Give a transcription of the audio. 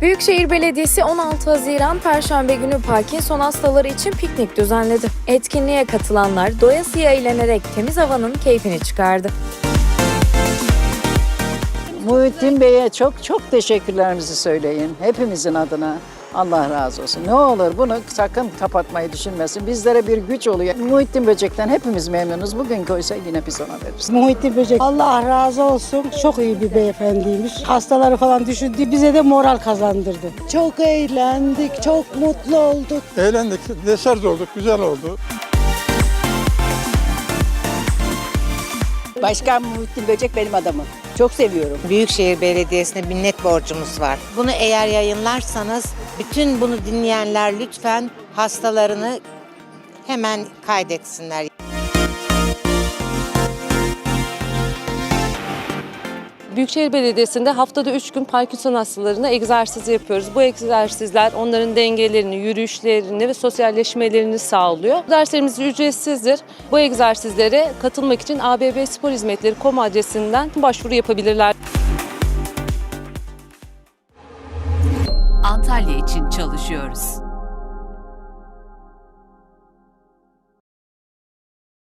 Büyükşehir Belediyesi 16 Haziran Perşembe günü Parkinson hastaları için piknik düzenledi. Etkinliğe katılanlar doyasıya eğlenerek temiz havanın keyfini çıkardı. Muhittin Bey'e çok çok teşekkürlerimizi söyleyin. Hepimizin adına. Allah razı olsun. Ne olur bunu sakın kapatmayı düşünmesin. Bizlere bir güç oluyor. Muhittin Böcek'ten hepimiz memnunuz. Bugün koysa yine biz ona veririz. Muhittin Böcek. Allah razı olsun. Çok iyi bir beyefendiymiş. Hastaları falan düşündü. Bize de moral kazandırdı. Çok eğlendik. Çok mutlu olduk. Eğlendik, deşarj olduk, güzel oldu. Başkan Muhittin Böcek benim adamım. Çok seviyorum. Büyükşehir Belediyesi'ne minnet borcumuz var. Bunu eğer yayınlarsanız bütün bunu dinleyenler lütfen hastalarını hemen kaydetsinler. Büyükşehir Belediyesi'nde haftada 3 gün Parkinson hastalarına egzersiz yapıyoruz. Bu egzersizler onların dengelerini, yürüyüşlerini ve sosyalleşmelerini sağlıyor. Derslerimiz ücretsizdir. Bu egzersizlere katılmak için ABB Spor Hizmetleri.com adresinden başvuru yapabilirler. Antalya için çalışıyoruz.